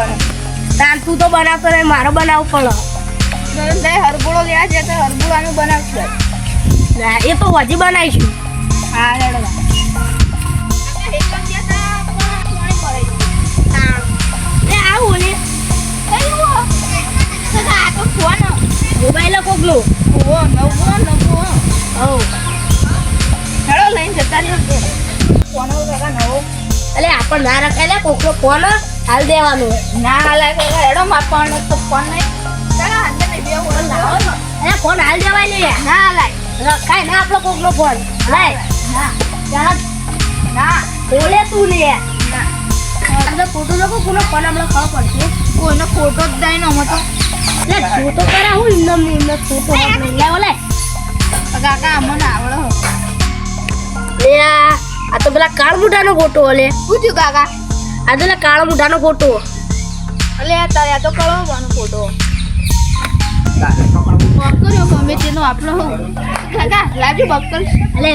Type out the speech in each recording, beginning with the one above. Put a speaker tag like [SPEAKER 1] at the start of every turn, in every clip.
[SPEAKER 1] નો
[SPEAKER 2] તાર તું તો બનાવતો નહીં મારો બનાવ પડે
[SPEAKER 1] હરગુળો લેવા છે તો હરગુળાનું બનાવશું.
[SPEAKER 2] ના એ તો હજી બનાવીશું.
[SPEAKER 1] હા
[SPEAKER 2] એટલે આપણ ના રખાય લે કોકનો ફોન હાલ દેવાનો.
[SPEAKER 1] ના લાગે એડો માર તો ફોન નહીં. ચાલો હાથે નહીં બે ફોન લાવો
[SPEAKER 2] હાલ દેવાય નહીં.
[SPEAKER 1] ના લાય.
[SPEAKER 2] રખાય ના આપણો કોકનો ફોન લાય.
[SPEAKER 1] ના.
[SPEAKER 2] ચાલ
[SPEAKER 1] ના.
[SPEAKER 2] બોલે તું ને.
[SPEAKER 1] ના.
[SPEAKER 2] આપણે ફોટો લોકો કોનો ફોન આપણે ખબર પડશે?
[SPEAKER 1] કોઈનો ફોટો જ દઈ નો હતો
[SPEAKER 2] એટલે ફોટો કરા હું ઇન્દમની ઇન્દમ ફોટો આપણે લે ઓલે.
[SPEAKER 1] કાકા અમને આવડો.
[SPEAKER 2] લે આ તો પેલા કાળ મુઢાનો ફોટો ઓલે
[SPEAKER 1] શું થયું કાકા?
[SPEAKER 2] આ તો પેલા કાળ મુઢાનો ફોટો
[SPEAKER 1] અલે તારે આ તો કળવાનો ફોટો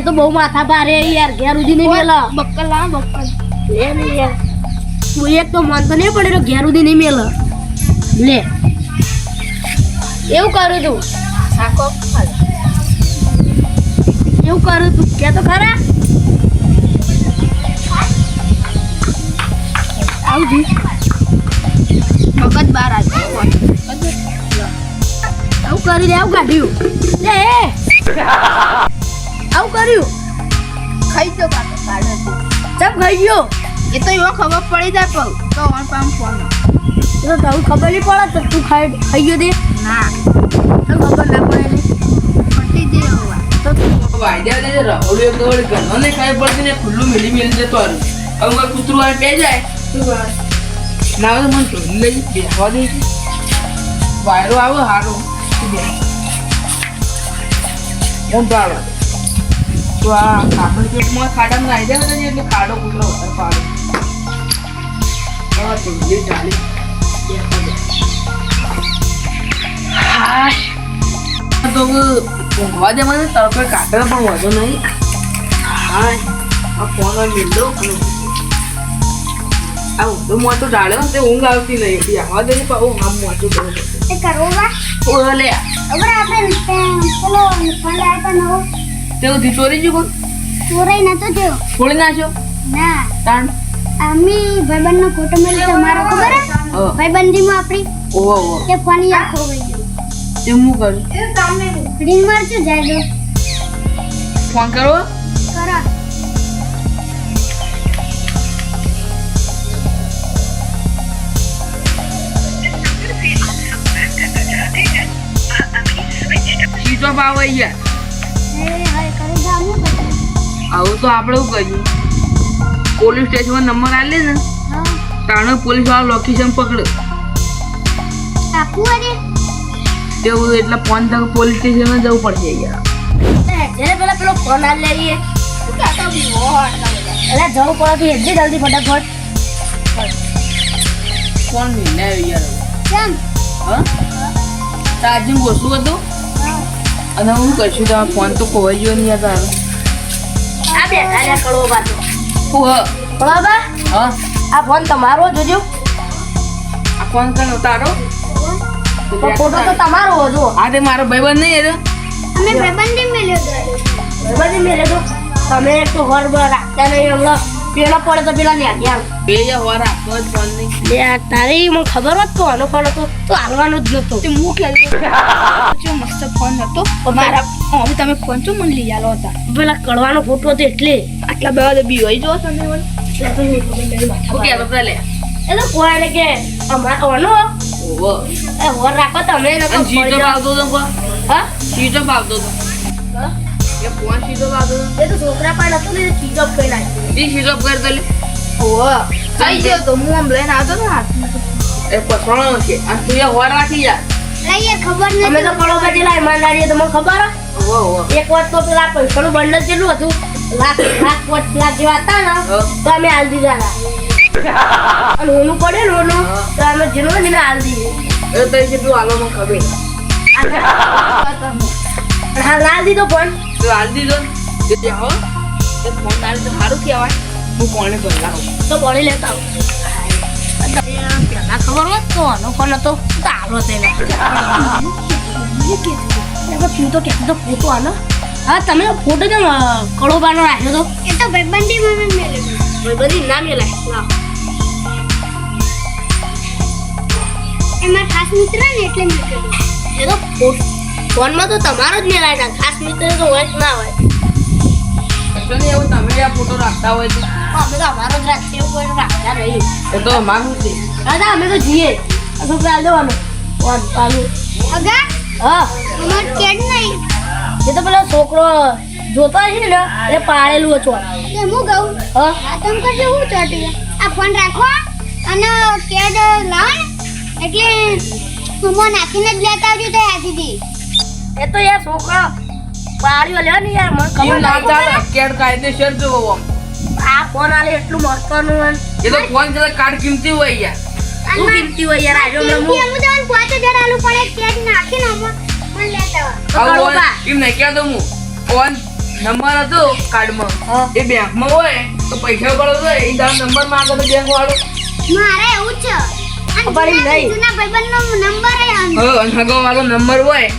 [SPEAKER 2] તો બહુ માથા ભારે યાર ઘેર ઉધી નહીં મેલા.
[SPEAKER 1] બક્કર લાવ બક્કલ.
[SPEAKER 2] લે નહીં યાર. તું એક તો મન તો નહીં પડે તો ઘેર ઉધી નહીં મેલા. લે. એવું કરું તું. એવું કરું તું. કે તો ખરા?
[SPEAKER 1] આવજી. મગજ બાર આવી
[SPEAKER 2] કરી દે આવું કાઢ્યું લે આવું કર્યું.
[SPEAKER 1] ખાઈ કાકા કાઢો
[SPEAKER 2] ચમ ખાઈ ગયો?
[SPEAKER 1] એ તો એવો ખબર પડી જાય પણ તો ઓન પામ ફોન
[SPEAKER 2] તો તને ખબર નહીં પડે તો તું ખાઈ ખાઈ ગયો દે
[SPEAKER 1] ના.
[SPEAKER 2] તને ખબર ના પડે
[SPEAKER 1] પટી દે
[SPEAKER 2] તો
[SPEAKER 3] વાયદા એક દોડ ઘરનો ને ખાઈ પડતી ને ખુલ્લું મિલી મિલી જતો હવે કૂતરું આવે, બે જાય. ના આવે મને ઢોલી લઈ બેસવા દે છે. વાયરો આવે હારો. મોટો આવે તો આ કાપડ પેટમાં ખાડામાં નાઈ જાય ને એટલે ખાડો કૂતરો વધારે પાડો. હા ઢોલી ચાલી. દે. તો ઊંઘવા દે મને તડકો કાઢે પણ વાંધો નહીં. હા આ ફોન મિલતો અને આ ઊંધો મોટો ડાળ્યો તે ઊંઘ આવતી નહીં. એટલે આવા દે પણ આમ મોટું કરું
[SPEAKER 4] એ
[SPEAKER 3] કરો ઓલે
[SPEAKER 4] હવે આપણે પેલો આપે લાવ્યો નવો
[SPEAKER 3] તે ઉધી ચોરી જો કોણ
[SPEAKER 4] ચોરાઈ નતો થયો.
[SPEAKER 3] છોડી નાખ્યો?
[SPEAKER 4] ના.
[SPEAKER 3] તાણ?
[SPEAKER 4] અમી ભાઈબંધનો ફોટો મળ્યો તમારો ખબર હે?
[SPEAKER 3] હા.
[SPEAKER 4] ભાઈબંધીમાં આપણી.
[SPEAKER 3] ઓહો ઓહો.
[SPEAKER 4] તે ફોન યાદ ખો ગઈ.
[SPEAKER 3] તે હું કરું?
[SPEAKER 4] રીંગ મારજો જાય
[SPEAKER 3] ફોન કરો? સીધો ભાવ આવી તો આપણે શું કર્યું પોલીસ સ્ટેશનમાં નંબર આલે ને તાણે પોલીસવાળા લોકેશન પકડ. તેવું એટલે ફોન તક પોલીસ સ્ટેશનમાં જવું પડશે યાર
[SPEAKER 2] પેલા પેલો ફોન હાલ લઈએ એટલે જવું પડે એટલી જલ્દી ફટાફટ
[SPEAKER 3] કોણ મિલે યાર.
[SPEAKER 4] કેમ
[SPEAKER 3] હા? ચાર્જિંગ ઓછું હતું? અને હું કશું તો ફોન તો ખોવાઈ ગયો નહીં તારો.
[SPEAKER 2] આ બે તારે કડવો પાછો
[SPEAKER 3] હું હ
[SPEAKER 2] બા
[SPEAKER 3] હા.
[SPEAKER 2] આ ફોન તમારો જોજો
[SPEAKER 3] આ ફોન કરનો તારો?
[SPEAKER 2] ફોટો તો તમારો હતો
[SPEAKER 3] આ તે મારો ભાઈબંધ નહીં હતો
[SPEAKER 4] અમે ભાઈબંધી મળ્યો તો.
[SPEAKER 2] બધી મેરે તો. તમે તો ઘર રાખતા નહીં હમણાં પેલા પડે તો પેલા લ્યા ગયા
[SPEAKER 3] બે જ વાર આપતો જ ફોન નહીં
[SPEAKER 2] લે આ મને ખબર હોત તો આનો ફોન હતો તો હાલવાનો જ નતો.
[SPEAKER 1] તે જો મસ્ત ફોન હતો. મારા હવે તમે ફોન ચો મને લઈ આલો હતા.
[SPEAKER 2] પેલા કડવાનો ફોટો હતો એટલે.
[SPEAKER 1] આટલા બધા બીવાઈ જો તમે મને
[SPEAKER 3] શું કે બધા લે.
[SPEAKER 2] એ તો કોઈ કે અમાર ઓનો.
[SPEAKER 3] ઓહો.
[SPEAKER 2] એ હોર રાખો તમે તો
[SPEAKER 3] તો.
[SPEAKER 2] હા?
[SPEAKER 3] એ ફોન સીધો આવતો
[SPEAKER 2] એ તો છોકરા પણ હતું ને અપ કરી નાખ્યું.
[SPEAKER 3] તી કરી લે
[SPEAKER 1] થઈ ગયો તો હું આમ લઈને આવતો ને હાથ.
[SPEAKER 3] એ છે. તું એ હોર રાખી જા.
[SPEAKER 4] લઈએ ખબર
[SPEAKER 2] અમે તો
[SPEAKER 4] નથી
[SPEAKER 2] પડો ઈમાનદારી તમને ખબર હે?
[SPEAKER 3] ઓહો ઓહો.
[SPEAKER 2] એક વાર તો પેલા પૈસાનું બંડલ કેટલું હતું લાખ લાખ પોચ લાખ જેવા હતા ને. તો અમે હાલ દીધા અને ઓનું પડે ને ઓનું તો અમે જેનું ને હાલ દીધું.
[SPEAKER 3] એ તઈ જેટલું હાલો મને ખબર
[SPEAKER 2] હાલ દીધો પણ
[SPEAKER 3] તો હાલ દીધો તે હો તે ફોન તારે તો સારું કહેવાય. હું કોણે લાવું?
[SPEAKER 2] તો બોલી લેતા આવું. પેલા ખબર હોત તો આનો હતો. તો આલો તેને તું તો કહેતો ફોટો આનો હા તમે ફોટો કેમ કડોબાનો રાખ્યો તો?
[SPEAKER 4] એ તો ભાઈબંધી માં મેં મેળવ્યું.
[SPEAKER 2] બધી ના મેલાય લાવ
[SPEAKER 4] એ મારા ખાસ મિત્ર ને એટલે મેં કર્યું
[SPEAKER 2] એ તો ફો- ફોનમાં તો તમારો જ મેળાય ના ખાસ મિત્ર તો હોય જ ના હોય.
[SPEAKER 3] કશો એવું તમે આ ફોટો રાખતા હોય તો.
[SPEAKER 2] અમે તો અમારો જ રાખીએ એવું કોઈ રાખતા નહીં
[SPEAKER 3] એ તો છે.
[SPEAKER 2] દાદા અમે તો જઈએ. શું ચાલ દેવાનો
[SPEAKER 4] અગા
[SPEAKER 2] હા.
[SPEAKER 4] અમાર કેડ નહીં?
[SPEAKER 2] એ તો પેલો છોકરો જોતો હશે ને એટલે પાડેલું હતું.
[SPEAKER 4] તે હું કહું?
[SPEAKER 2] હા.
[SPEAKER 4] આ તમ કરશે હું ચોટી આ ફોન રાખો અને કેડ લાવ એટલે હું નાખીને જ લેતા આવજો તો આજીથી
[SPEAKER 2] એ તો યાર છોકરો પાડ્યો લ્યો ને યાર મને ખબર
[SPEAKER 3] ના
[SPEAKER 2] ના
[SPEAKER 3] ચાલે કેડ કાયદેસર જોવો
[SPEAKER 2] આ ફોન આલે એટલું મસ્ત હોય. ને.
[SPEAKER 3] એ તો ફોન જરા કાર્ડ કિંમતી હોય યાર.
[SPEAKER 2] શું કિંમતી હોય યાર આજો
[SPEAKER 4] કિંમતી
[SPEAKER 2] હું
[SPEAKER 4] અમુ તમને પાંચ હજાર આલુ પડે કેડ નાખીને અમુ મને લેતા આવો
[SPEAKER 2] તો
[SPEAKER 3] એમ નહીં કહેતો હું ફોન નંબર હતો કાર્ડમાં
[SPEAKER 2] હા.
[SPEAKER 3] એ બેંકમાં હોય તો પૈસા પડો તો એ તારો નંબર માંગે તો બેંક વાળો.
[SPEAKER 4] મારે એવું છે. અને
[SPEAKER 2] ખબર
[SPEAKER 4] જૂના-
[SPEAKER 2] નહીં.
[SPEAKER 4] જૂના ભાઈબંધનો નંબર હે આમ.
[SPEAKER 3] અને હગો વાળો નંબર હોય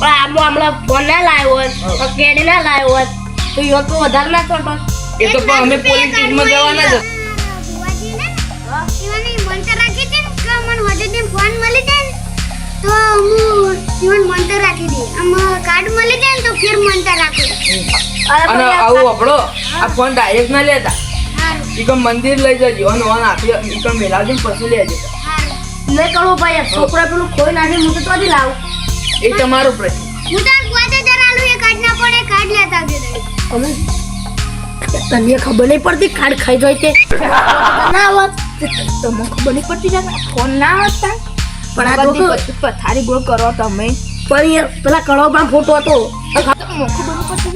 [SPEAKER 2] પણ આમાં હમણાં ફોન ના લાવ્યો હોત કેડી ના લાવ્યો હોત. તો યો તો વધારે ના ચોટો
[SPEAKER 3] એ તો પણ અમે જવાના જ
[SPEAKER 4] જાય તો હું જીવન મંતર રાખી આમ કાર્ડ મળી જાય ને તો ફેર મંતર રાખી.
[SPEAKER 3] અને આવું આપણો આ ફોન ડાયરેક્ટ ના લેતા. ઈ મંદિર લઈ જજો અને ઓન આપી ઈ કમ મેલાવજો પછી લેજો.
[SPEAKER 2] નહીં કરવું ભાઈ છોકરા પેલું ખોઈ નાખે મૂકી તો ચોથી લાવું.
[SPEAKER 3] એ તમારો પ્રશ્ન.
[SPEAKER 4] હું તો ગોતે આલુ એ કાર્ડ ના પડે કાર્ડ લેતા આવજો તમે.
[SPEAKER 2] તને ખબર નહીં પડતી કાર્ડ ખાઈ જાય તે? ના આવત તમને ખબર નહીં પડતી ના ફોન ના આવતા પણ આ તો
[SPEAKER 5] પથારી ગોળ કરો તમે.
[SPEAKER 2] પણ યાર પેલા કડોમાં ફોટો હતો.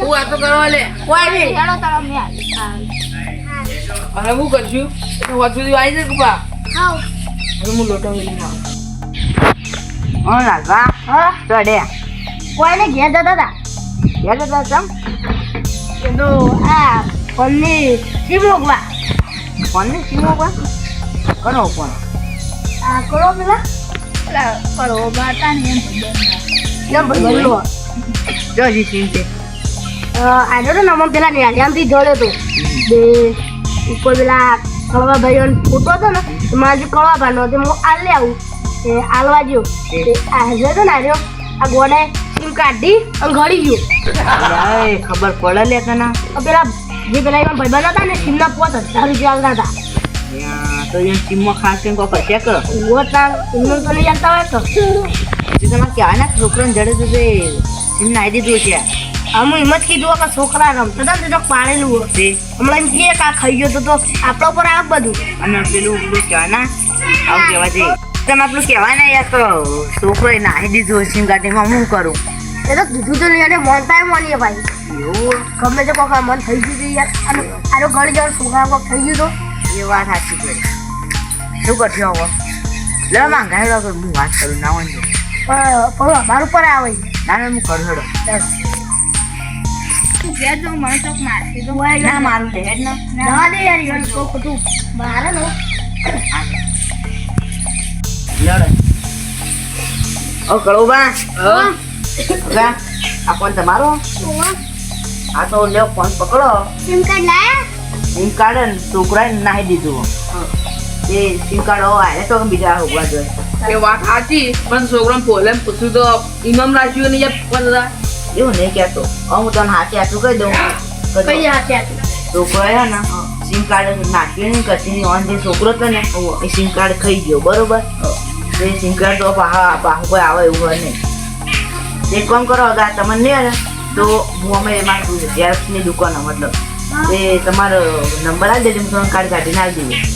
[SPEAKER 3] હું આ તો કરવા લે.
[SPEAKER 2] કોઈ નહીં.
[SPEAKER 5] ચાલો તારા મે આવી
[SPEAKER 3] અને હું કરશું? તો હોદ સુધી આવી જાય કુપા
[SPEAKER 4] હા
[SPEAKER 3] હવે હું લોટો લઈને નાખું.
[SPEAKER 5] હા લાગા
[SPEAKER 2] હા.
[SPEAKER 5] ચડે
[SPEAKER 2] કોઈને ઘેર જતા હતા
[SPEAKER 5] હેડો તાર ચમ
[SPEAKER 2] એ તો આ ફોનની સીમ મોકવા
[SPEAKER 5] ફોન ને સીમો પર કરો ફોન.
[SPEAKER 2] આ કરો પેલા.
[SPEAKER 5] કરો બાટા ને એમ
[SPEAKER 2] ભરેલો
[SPEAKER 5] જો જી સીમ છે.
[SPEAKER 2] આજો તો નમમ પેલા ન્યાલિયામથી જોડ્યો હતો. બે ઉપર પેલા કળવા ભાઈઓને ફૂટો હતો ને મારે જે કળવા ભાઈનો હતો હું આલે આવું. એ આલવા ગયો આજે તો ને આજો આ ગોડે સીમ કાઢી અને ઘડી ગયો.
[SPEAKER 5] એ ખબર પડે લે તને.
[SPEAKER 2] પેલા જે પેલા એમાં ભાઈબંધ હતા ને સીમના પોત હજાર રૂપિયા આલતા હતા.
[SPEAKER 5] તો એમ સીમમાં ખાસ કરીને કોઈ ચેક કરો.
[SPEAKER 2] ઊભો તા એમને તો નહીં જાણતા હોય તો.
[SPEAKER 5] તમારે કહેવાય ને છોકરાને જડે તો તે સીમ નાઈ દીધું છે.
[SPEAKER 2] આમ એમ જ કીધું કે છોકરા રમતા હતા ને તે પાડેલું હોય. હમણાં એમ કે આ ખાઈ ગયો તો આપણા ઉપર આ બધું.
[SPEAKER 5] અને પેલું પેલું કહેવાય ને આવું કહેવા છે તમે આપણું કહેવાય ને યાર તો છોકરોએ નાહી દીધું સીમ કાર્ડમાં હું કરું?
[SPEAKER 2] એ તો કીધું તો નહીં અને મોનતા મોનીએ ભાઈ.
[SPEAKER 5] એવું?
[SPEAKER 2] ગમે તે કોક મન થઈ ગયું યાર. અને આરો ઘર જવાનું છોકરા કોક થઈ ગયું તો.
[SPEAKER 5] એ વાત સાચી છે. શું કરશો હવે? લે માંગાઈ લો હું વાત કરું. ના વાંધો
[SPEAKER 2] પણ અમારું પર આવે
[SPEAKER 5] ના ના હું કરું હેડો. ના મારું લે. હેડ ને.
[SPEAKER 2] જવા દે યાર યાર ખોટું મારે નો.
[SPEAKER 5] લડે ઓ કળોબા
[SPEAKER 3] હા.
[SPEAKER 5] આ ફોન તમારો? આ તો લ્યો ફોન પકડો.
[SPEAKER 4] સિમ કાર્ડ લાયા?
[SPEAKER 5] સિમ કાર્ડ ને છોકરાએ નાહી દીધું. એ સિમ કાર્ડ હવે આને તો બીજા હોવા જોઈએ.
[SPEAKER 3] એ વાત સાચી પણ છોકરાને પોલે પૂછ્યું તો ઇમામ રાખ્યું ને યાર પંદર
[SPEAKER 5] એવું નહીં કહેતો. હું તને હાથે હાથું કહી દઉં.
[SPEAKER 2] કઈ હાથે હાથે?
[SPEAKER 5] છોકરો હે ને સિમ કાર્ડ નાખ્યું ને કચીની ઓન જે છોકરો હતો ને એ સિમ કાર્ડ ખાઈ ગયો બરોબર? એ સિંગર તો પાહા પાહું કોઈ આવે એવું હોય નહીં. એક કામ કરો? અગર તમને નહીં આવે? તો હું અમે એમાં ઝેરોક્સની દુકાન મતલબ. એ તમારો નંબર આપી દેજો હું તમને કાર્ડ કાઢીને આપી દેજો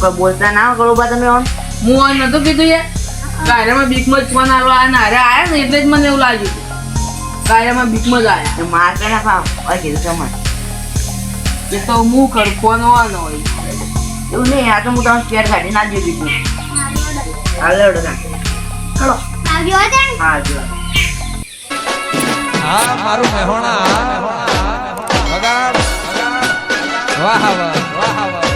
[SPEAKER 5] કોઈ બોલતા ના કરો બા તમે ઓન
[SPEAKER 3] હું ઓન નતું કીધું યાર. કાર્યમાં બીકમાં જ ફોન આવ્યો આ નારે આવ્યા ને એટલે જ મને એવું લાગ્યું. કાર્યમાં બીકમાં જ આવ્યા
[SPEAKER 5] તો માર કઈ ના પાવ કીધું તમારે
[SPEAKER 3] એ તો હું કરું ફોન હોવાનો હોય.
[SPEAKER 5] એવું નહીં આ તો હું તમને સ્પેર કાઢીને આપી દીધું. હાલ લેવડો ના
[SPEAKER 2] ચલો.
[SPEAKER 4] આવ્યો છે.
[SPEAKER 5] હા જો
[SPEAKER 6] હા મારું મહેણા વગાડ
[SPEAKER 3] વાહ વાહ.